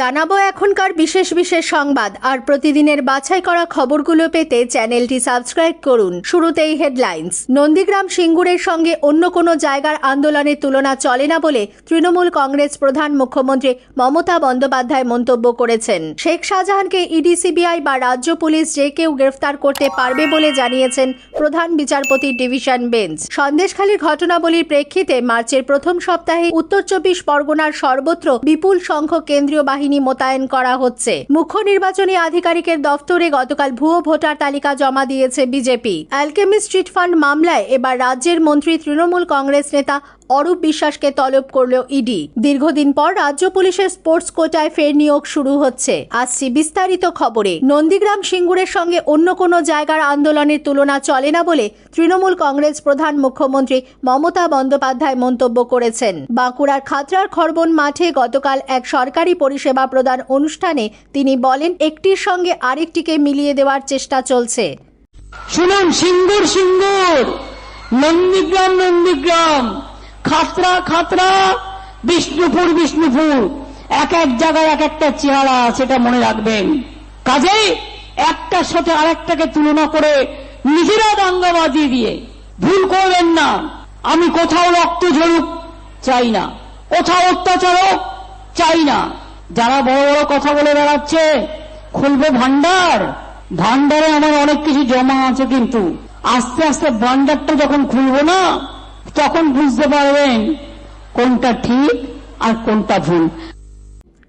জানাব এখনকার বিশেষ বিশেষ সংবাদ, আর প্রতিদিনের বাছাই করা খবরগুলো পেতে চ্যানেলটি সাবস্ক্রাইব করুন। শুরুতেই হেডলাইন্স। নন্দীগ্রাম সিঙ্গুরের সঙ্গে অন্য কোনো জায়গার আন্দোলনের তুলনা চলে না বলে তৃণমূল কংগ্রেস প্রধান মুখ্যমন্ত্রী মমতা বন্দ্যোপাধ্যায় মন্তব্য করেছেন। শেখ শাহজাহানকে ইডি, সিবিআই বা রাজ্য পুলিশ যে কেউ গ্রেফতার করতে পারবে বলে জানিয়েছেন প্রধান বিচারপতি ডিভিশন বেঞ্চ। সন্দেশখালীর ঘটনাবলীর প্রেক্ষিতে মার্চের প্রথম সপ্তাহে উত্তর চব্বিশ পরগনার সর্বত্র বিপুল সংখ্যক কেন্দ্রীয় বাহিনী মোতায়েন করা হচ্ছে। মুখ্য নির্বাচনী আধিকারিকের দফতরে গতকাল ভুয়ো ভোটার তালিকা জমা দিয়েছে বিজেপি। অ্যালকেমি স্ট্রিট ফান্ড মামলায় এবার রাজ্যের মন্ত্রী তৃণমূল কংগ্রেস নেতা অরূপ বিশ্বাসকে তলব করল ইডি। দীর্ঘদিন পর রাজ্য পুলিশের স্পোর্টস কোটায় ফের নিয়োগ শুরু হচ্ছে। আসছি বিস্তারিত খবরে। নন্দীগ্রাম সিঙ্গুরের সঙ্গে অন্য কোনো জায়গার আন্দোলনের তুলনা চলে না বলে তৃণমূল কংগ্রেস প্রধান মুখ্যমন্ত্রী মমতা বন্দ্যোপাধ্যায় মন্তব্য করেছেন। বাঁকুড়ার খাতরার খরবন মাঠে গতকাল এক সরকারি পরিষেবা প্রদান অনুষ্ঠানে তিনি বলেন, একটির সঙ্গে আরেকটিকে মিলিয়ে দেওয়ার চেষ্টা চলছে। শুনুন, সিঙ্গুর সিঙ্গুর। নন্দীগ্রাম নন্দীগ্রাম। খাতরা খাতরা। বিষ্ণুপুর বিষ্ণুপুর। এক এক জায়গায় এক একটা চেহারা, সেটা মনে রাখবেন। কাজেই একটার সাথে আরেকটাকে তুলনা করে নিজেরা দাঙ্গা বাজিয়ে দিয়ে ভুল করবেন না। আমি কোথাও রক্ত ঝরুক চাই না। কোথাও অত্যাচার চাই না। যারা বড় বড় কথা বলে বেড়াচ্ছে, খুলবে ভান্ডার ভান্ডারে আমার অনেক কিছু জমা আছে কিন্তু। আস্তে আস্তে ভান্ডারটা যখন খুলবো না, তখন বুঝতে পারবেন কোনটা ঠিক আর কোনটা ভুল।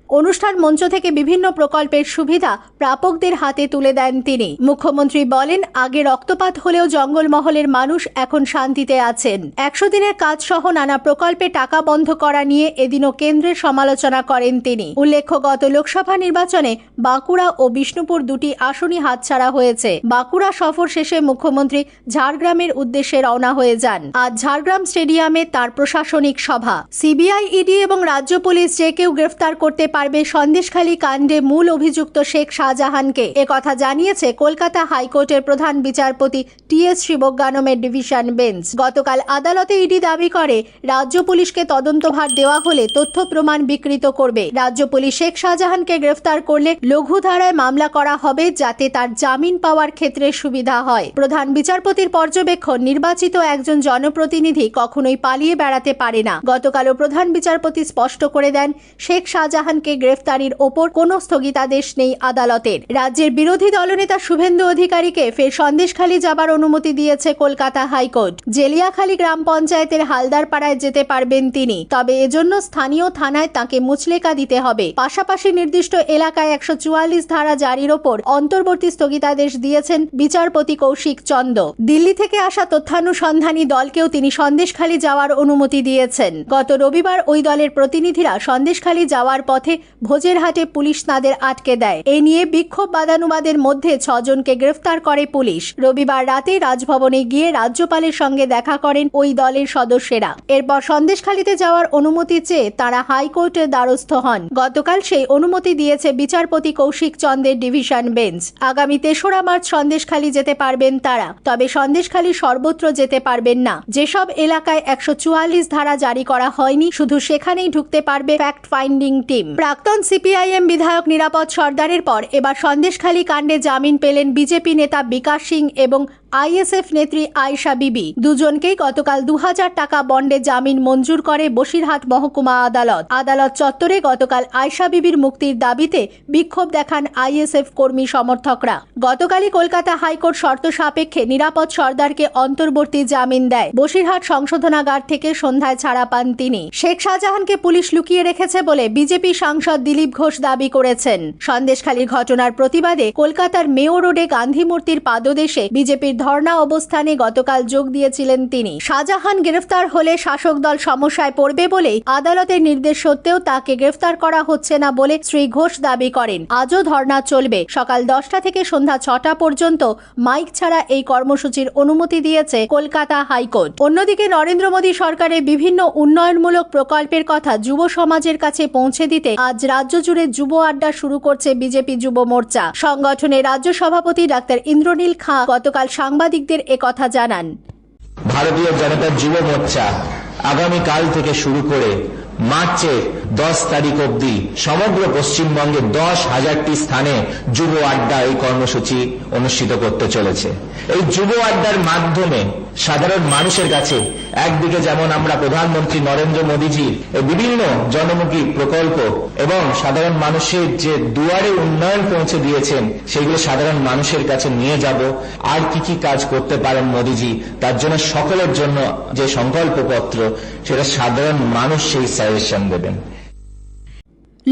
অনুষ্ঠান মঞ্চ থেকে বিভিন্ন প্রকল্পের সুবিধা প্রাপকদের হাতে তুলে দেন তিনি। মুখ্যমন্ত্রী বলেন, আগে রক্তপাত হলেও জঙ্গলমহলের মানুষ এখন শান্তিতে আছেন। একশো দিনের কাজ সহ নানা প্রকল্পে টাকা বন্ধ করা নিয়ে এদিনও কেন্দ্রের সমালোচনা করেন তিনি। উল্লেখ্য, গত লোকসভা নির্বাচনে বাঁকুড়া ও বিষ্ণুপুর দুটি আসনই হাতছাড়া হয়েছে। বাঁকুড়া সফর শেষে মুখ্যমন্ত্রী ঝাড়গ্রামের উদ্দেশ্যে রওনা হয়ে যান। আজ ঝাড়গ্রাম স্টেডিয়ামে তার প্রশাসনিক সভা। সিবিআই, ইডি এবং রাজ্য পুলিশ যে কেউ গ্রেফতার করতে পারবে সন্দেশখালী কাণ্ডে মূল অভিযুক্ত শেখ শাহজাহানকে। একথা জানিয়েছে কলকাতা হাইকোর্টের প্রধান বিচারপতি টি এস শিবজ্ঞানমের ডিভিশন বেঞ্চ। গতকাল আদালতে ইডি দাবি করে, রাজ্য পুলিশকে তদন্তভার দেওয়া হলে তথ্য প্রমাণ বিকৃত করবে। রাজ্য পুলিশ শেখ শাহজাহানকে গ্রেফতার করলে লঘু ধারায় মামলা করা হবে যাতে তার জামিন পাওয়ার ক্ষেত্রে সুবিধা হয়। প্রধান বিচারপতির পর্যবেক্ষণ, নির্বাচিত একজন জনপ্রতিনিধি কখনোই পালিয়ে বেড়াতে পারে না। গতকালও প্রধান বিচারপতি স্পষ্ট করে দেন, শেখ শাহজাহানকে গ্রেফতারির ওপর কোনো স্থগিতাদেশ নেই আদালতের। রাজ্যের বিরোধী দলনেতা শুভেন্দু অধিকারীকে ফের সন্দেশখালী যাবার অনুমতি দিয়েছে কলকাতা হাইকোর্ট। জেলিয়াখালী গ্রাম পঞ্চায়েতের হালদারপাড়ায় যেতে পারবেন তিনি। তবে এজন্য স্থানীয় থানায় তাকে মুচলেকা দিতে হবে। পাশাপাশি নির্দিষ্ট এলাকায় একশো চুয়াল্লিশ ধারা জারির ওপর অন্তর্বর্তী স্থগিতাদেশ দিয়েছেন বিচারপতি কৌশিক চন্দ। দিল্লি থেকে আসা তথ্যানুসন্ধানী দলকেও তিনি সন্দেশখালী যাওয়ার অনুমতি দিয়েছেন। গত রবিবার ওই দলের প্রতিনিধিরা সন্দেশখালী যাওয়ার পথে ভোজেরহাটে পুলিশ তাদের আটকে দেয়। এ নিয়ে বিক্ষোভ বাদানুবাদের মধ্যে ছজনকে গ্রেফতার করে পুলিশ। রবিবার রাতে রাজভবনে গিয়ে রাজ্যপালের সঙ্গে দেখা করেন ওই দলের সদস্যরা। এরপর সন্দেশখালীতে যাওয়ার অনুমতি চেয়ে তারা হাইকোর্টের দ্বারস্থ হন। গতকাল সেই অনুমতি দিয়েছে বিচারপতি কৌশিক চন্দ্রের ডিভিশন বেঞ্চ। আগামী তেসরা মার্চ সন্দেশখালী যেতে পারবেন তারা। তবে সন্দেশখালী সর্বত্র যেতে পারবেন না। যেসব এলাকায় একশো চুয়াল্লিশ ধারা জারি করা হয়নি, শুধু সেখানেই ঢুকতে পারবে ফ্যাক্ট ফাইন্ডিং টিম। প্রাক্তন সিপিআইএম বিধায়ক নিরাপদ সর্দারের পর এবার সন্দেশখালী কাণ্ডে জামিন পেলেন বিজেপি নেতা বিকাশ সিং এবং আইএসএফ নেত্রী আয়েশা বিবি দুজনকেই গতকাল দু হাজার টাকা বন্ডে জামিন মঞ্জুর করে বসিরহাট মহকুমা আদালত। আদালত চত্বরে গতকাল আয়েশা বিবির মুক্তির দাবিতে বিক্ষোভ দেখান আইএসএফ কর্মী সমর্থকরা। গতকালই কলকাতা হাইকোর্ট শর্ত সাপেক্ষে নিরাপদ সর্দারকে অন্তর্বর্তী জামিন দেয়। বসিরহাট সংশোধনাগার থেকে সন্ধ্যায় ছাড়া পান তিনি। শেখ শাহজাহানকে পুলিশ লুকিয়ে রেখেছে বলে বিজেপি সাংসদ দিলীপ ঘোষ দাবি করেছেন। সন্দেশখালীর ঘটনার প্রতিবাদে কলকাতার মেয়ো রোডে গান্ধী মূর্তির পাদদেশে বিজেপির ধর্ণা অবস্থানে গতকাল যোগ দিয়েছিলেন তিনি। শাহজাহান গ্রেফতার হলে শাসক দল সমস্যায় পড়বে বলেই আদালতের নির্দেশ সত্ত্বেও তাকে গ্রেফতার করা হচ্ছে না বলে শ্রী ঘোষ দাবি করেন। আজও ধর্ণা চলবে। সকাল দশটা থেকে সন্ধ্যা ছটা পর্যন্ত মাইক ছাড়া এই কর্মসূচির অনুমতি দিয়েছে কলকাতা হাইকোর্ট। অন্যদিকে নরেন্দ্র মোদী সরকারের বিভিন্ন উন্নয়নমূলক প্রকল্পের কথা যুব সমাজের কাছে পৌঁছে দিতে আজ রাজ্য জুড়ে যুব আড্ডা শুরু করছে বিজেপি যুব মোর্চা। সংগঠনের রাজ্য সভাপতি ডাক্তার ইন্দ্রনীল খাঁ গতকাল সাংবাদিকদের একথা জানান। ভারতীয় জনতা যুব মোর্চা আগামীকাল থেকে শুরু করে মার্চে দশ তারিখ অবধি সমগ্র পশ্চিমবঙ্গে দশ হাজারটি স্থানে যুব আড্ডা এই কর্মসূচি অনুষ্ঠিত করতে চলেছে। এই যুব আড্ডার মাধ্যমে সাধারণ মানুষের কাছে একদিকে যেমন আমরা প্রধানমন্ত্রী নরেন্দ্র মোদীজির বিভিন্ন জনমুখী প্রকল্প এবং সাধারণ মানুষের যে দুয়ারে উন্নয়ন পৌঁছে দিয়েছেন, সেগুলো সাধারণ মানুষের কাছে নিয়ে যাব। আর কি কি কাজ করতে পারেন মোদীজি, তার জন্য সকলের জন্য যে সংকল্পপত্র, সেটা সাধারণ মানুষ সেই সাজেশন দেবেন।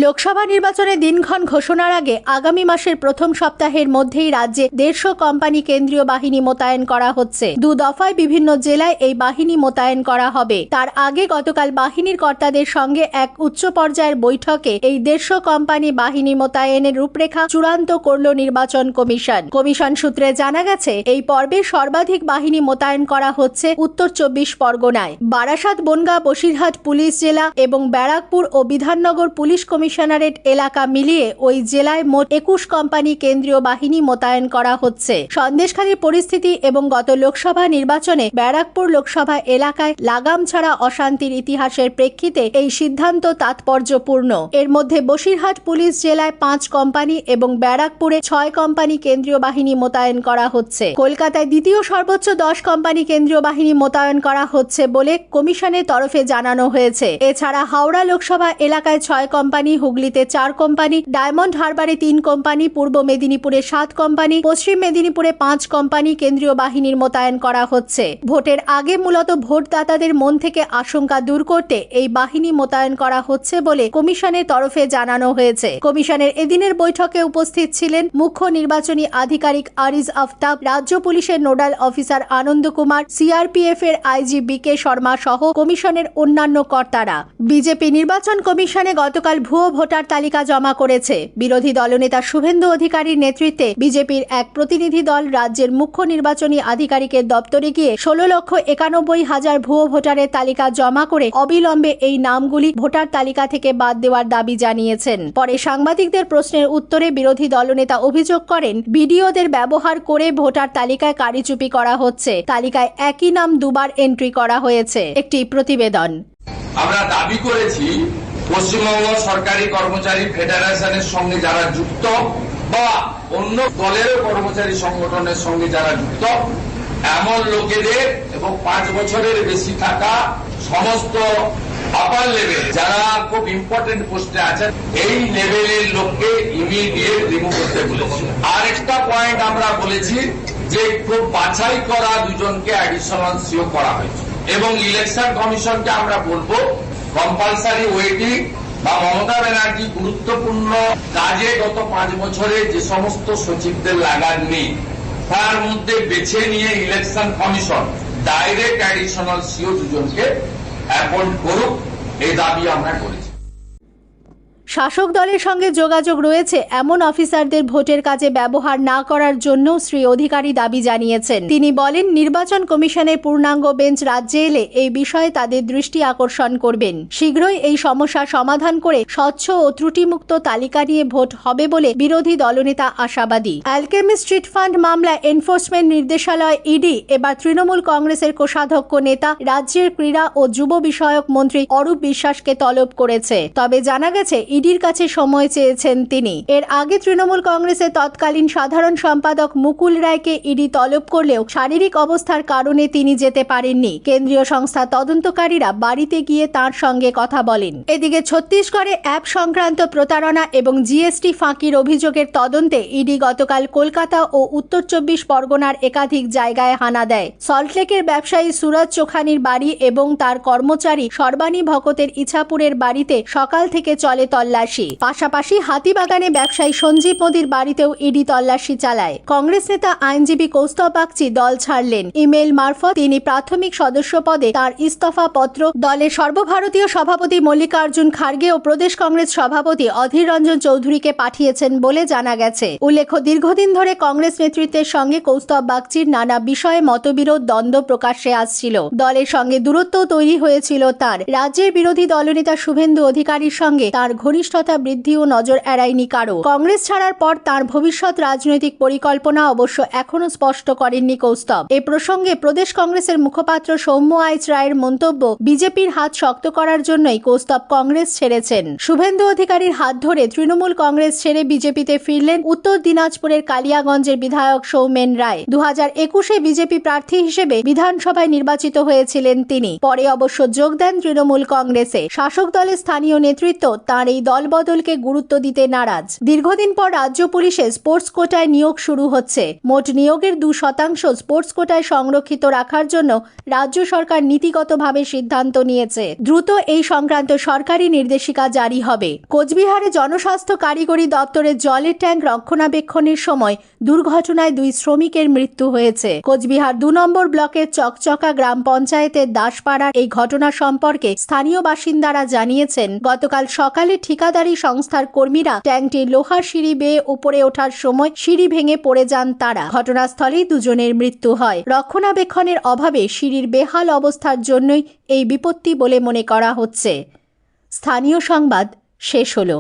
লোকসভা নির্বাচনে দিনক্ষণ ঘোষণার আগে আগামী মাসের প্রথম সপ্তাহের মধ্যেই রাজ্যে দেড়শো কোম্পানি কেন্দ্রীয় বাহিনী মোতায়েন করা হচ্ছে। দু দফায় বিভিন্ন জেলায় এই বাহিনী মোতায়েন করা হবে। তার আগে গতকাল বাহিনীর কর্তাদের সঙ্গে এক উচ্চ পর্যায়ের বৈঠকে এই দেড়শো কোম্পানি বাহিনী মোতায়েনের রূপরেখা চূড়ান্ত করল নির্বাচন কমিশন। কমিশন সূত্রে জানা গেছে, এই পর্বে সর্বাধিক বাহিনী মোতায়েন করা হচ্ছে উত্তর চব্বিশ পরগনায়। বারাসাত, বনগাঁ, বসিরহাট, পুলিশ জেলা এবং ব্যারাকপুর ও বিধাননগর পুলিশ কমিশনারেট এলাকা মিলিয়ে ওই জেলায় মোট একুশ কোম্পানি কেন্দ্রীয় বাহিনী মোতায়েন করা হচ্ছে। সন্দেশখালীর পরিস্থিতি এবং গত লোকসভা নির্বাচনে ব্যারাকপুর লোকসভা এলাকায় লাগাম ছাড়া অশান্তির ইতিহাসের প্রেক্ষিতে এই সিদ্ধান্ত তাৎপর্যপূর্ণ। এর মধ্যে বসিরহাট পুলিশ জেলায় পাঁচ কোম্পানি এবং ব্যারাকপুরে ছয় কোম্পানি কেন্দ্রীয় বাহিনী মোতায়েন করা হচ্ছে। কলকাতায় দ্বিতীয় সর্বোচ্চ দশ কোম্পানি কেন্দ্রীয় বাহিনী মোতায়েন করা হচ্ছে বলে কমিশনের তরফে জানানো হয়েছে। এছাড়া হাওড়া লোকসভা এলাকায় ছয় কোম্পানি হুগলিতে চার কোম্পানি, ডায়মন্ড হারবারে তিন কোম্পানি, পূর্ব মেদিনীপুরে সাত কোম্পানি, পশ্চিম মেদিনীপুরে পাঁচ কোম্পানি কেন্দ্রীয় বাহিনীর মোতায়েন করা হচ্ছে। ভোটের আগে মূলত ভোটদাতাদের মন থেকে আশঙ্কা দূর করতে এই বাহিনী মোতায়েন করা হচ্ছে বলে কমিশনের তরফে জানানো হয়েছে। কমিশনের এদিনের বৈঠকে উপস্থিত ছিলেন মুখ্য নির্বাচনী আধিকারিক আরিজ আফতাব, রাজ্য পুলিশের nodal officer Anand Kumar CRPF এর আইজি বি কে শর্মা সহ কমিশনের অন্যান্য কর্তারা। বিজেপি নির্বাচন কমিশনে গতকাল ভুয়ো ভোটার তালিকা জমা করেছে। বিরোধী দলনেতা শুভেন্দু অধিকারীর নেতৃত্বে বিজেপির এক প্রতিনিধি দল রাজ্যের মুখ্য নির্বাচনী আধিকারিকের দপ্তরে গিয়ে ষোলো লক্ষ একানব্বই হাজার ভুয়ো ভোটারের তালিকা জমা করে অবিলম্বে এই নামগুলি ভোটার তালিকা থেকে বাদ দেওয়ার দাবি জানিয়েছেন। পরে সাংবাদিকদের প্রশ্নের উত্তরে বিরোধী দলনেতা অভিযোগ করেন, বিডিওদের ব্যবহার করে ভোটার তালিকায় কারিচুপি করা হচ্ছে। তালিকায় একই নাম দুবার এন্ট্রি করা হয়েছে। একটি প্রতিবেদন। আমরা দাবি করেছি পশ্চিমবঙ্গ সরকারি কর্মচারী ফেডারেশনের সঙ্গে যারা যুক্ত বা অন্য দলেরও কর্মচারী সংগঠনের সঙ্গে যারা যুক্ত, এমন লোকেদের এবং পাঁচ বছরের বেশি থাকা সমস্ত আপার লেভেল যারা খুব ইম্পর্টেন্ট পোস্টে আছেন, এই লেভেলের লোককে ইমিডিয়েট রিমুভ করতে বলেছি। আর একটা পয়েন্ট আমরা বলেছি যে খুব বাছাই করা দুজনকে অ্যাডিশনাল সিও করা হয়েছে। এবং ইলেকশন কমিশনকে আমরা বলব কম্পালসারি ওয়েটিং বা মমতা ব্যানার্জি গুরুত্বপূর্ণ কাজে গত পাঁচ বছরে যে সমস্ত সচিবদের লাগান নেই, তার মধ্যে বেছে নিয়ে election commission direct additional CEO দুজনকে অ্যাপয়েন্ট করুক, এই দাবি আমরা করেছি। শাসক দলের সঙ্গে যোগাযোগ রয়েছে, এমন অফিসারদের ভোটের কাজে ব্যবহার না করার জন্য শ্রী অধিকারী দাবি জানিয়েছেন। তিনি বলেন, নির্বাচন কমিশনের পূর্ণাঙ্গ বেঞ্চ রাজ্যে এলে এই বিষয়ে তাদের দৃষ্টি আকর্ষণ করবেন। শীঘ্রই এই সমস্যা সমাধান করে স্বচ্ছ ও ত্রুটিমুক্ত তালিকা নিয়ে ভোট হবে বলে বিরোধী দলনেতা আশাবাদী। অ্যালকেমি স্ট্রিট ফান্ড মামলা এনফোর্সমেন্ট নির্দেশালয় ইডি, এবার তৃণমূল কংগ্রেসের কোষাধ্যক্ষ নেতা, রাজ্যের ক্রীড়া ও যুব বিষয়ক মন্ত্রী অরূপ বিশ্বাসকে তলব করেছে। তবে জানা গেছে ইডির কাছে সময় চেয়েছেন তিনি। এর আগে তৃণমূল কংগ্রেসের তৎকালীন সাধারণ সম্পাদক মুকুল রায়কে ইডি তলব করলেও শারীরিক অবস্থার কারণে তিনি যেতে পারেননি। কেন্দ্রীয় সংস্থা তদন্তকারীরা বাড়িতে গিয়ে তার সঙ্গে কথা বলেন। এদিকে ছত্তিশগড়ে অ্যাপ সংক্রান্ত প্রতারণা এবং জিএসটি ফাঁকির অভিযোগের তদন্তে ইডি গতকাল কলকাতা ও উত্তর চব্বিশ পরগনার একাধিক জায়গায় হানা দেয়। সল্টলেকের ব্যবসায়ী সুরজ চোখানির বাড়ি এবং তার কর্মচারী সর্বাণী ভকতের ইছাপুরের বাড়িতে সকাল থেকে চলে তল্লাশি। পাশাপাশি হাতিবাগানে ব্যবসায়ী সঞ্জীব মোদির বাড়িতেও ইডি তল্লাশি চালায়। কংগ্রেস নেতা আইনজীবী কৌস্তব বাগচি দল ছাড়লেন। ইমেল মারফত তিনি প্রাথমিক সদস্য পদে তার ইস্তফা পত্র দলের সর্বভারতীয় সভাপতি মল্লিকার্জুন খার্গে ও প্রদেশ কংগ্রেস সভাপতি অধীর রঞ্জন চৌধুরীকে পাঠিয়েছেন বলে জানা গেছে। উল্লেখ্য, দীর্ঘদিন ধরে কংগ্রেস নেতৃত্বের সঙ্গে কৌস্তব বাগচির নানা বিষয়ে মতবিরোধ, দ্বন্দ্ব প্রকাশ্যে আসছিল। দলের সঙ্গে দূরত্ব তৈরি হয়েছিল তার। রাজ্যের বিরোধী দলনেতা শুভেন্দু অধিকারীর সঙ্গে তার ঘনিষ্ঠ ঘনিষ্ঠতা বৃদ্ধিও নজর এড়ায়নি কারও কংগ্রেস ছাড়ার পর তার ভবিষ্যৎ রাজনৈতিক পরিকল্পনা অবশ্য এখনও স্পষ্ট করেননি কৌস্তব। এ প্রসঙ্গে প্রদেশ কংগ্রেসের মুখপাত্র সৌম্য আইচ রায়ের মন্তব্য বিজেপির হাত শক্ত করার জন্যই কৌস্তব কংগ্রেস ছেড়েছেন। শুভেন্দু অধিকারীর হাত ধরে তৃণমূল কংগ্রেস ছেড়ে বিজেপিতে ফিরলেন উত্তর দিনাজপুরের কালিয়াগঞ্জের বিধায়ক সৌমেন রায়। দু হাজার একুশে বিজেপি প্রার্থী হিসেবে বিধানসভায় নির্বাচিত হয়েছিলেন তিনি। পরে অবশ্য যোগ দেন তৃণমূল কংগ্রেসে। শাসক দলের স্থানীয় নেতৃত্ব তাঁর এই দলবদলকে গুরুত্ব দিতে নারাজ। দীর্ঘদিন পর রাজ্য পুলিশে স্পোর্টস কোটায় নিয়োগ শুরু হচ্ছে। মোট নিয়োগের দু শতাংশ স্পোর্টস কোটায় সংরক্ষিত রাখার জন্য রাজ্য সরকার নীতিগতভাবে সিদ্ধান্ত নিয়েছে। দ্রুত এই সংক্রান্ত সরকারি নির্দেশিকা জারি হবে। কোচবিহারে জনস্বাস্থ্য কারিগরি দপ্তরের জলের ট্যাঙ্ক রক্ষণাবেক্ষণের সময় দুর্ঘটনায় দুই শ্রমিকের মৃত্যু হয়েছে। কোচবিহার দু নম্বর ব্লকের চকচকা গ্রাম পঞ্চায়েতের দাসপাড়ার এই ঘটনা সম্পর্কে স্থানীয় বাসিন্দারা জানিয়েছেন, গতকাল সকালে ঠিকাদারি সংস্থার কর্মীরা ট্যাঙ্কটি লোহার সিঁড়ি বেয়ে উপরে ওঠার সময় সিঁড়ি ভেঙে পড়ে যান তারা। ঘটনাস্থলেই দুজনের মৃত্যু হয়। রক্ষণাবেক্ষণের অভাবে সিঁড়ির বেহাল অবস্থার জন্যই এই বিপত্তি বলে মনে করা হচ্ছে। স্থানীয় সংবাদ শেষ হলো।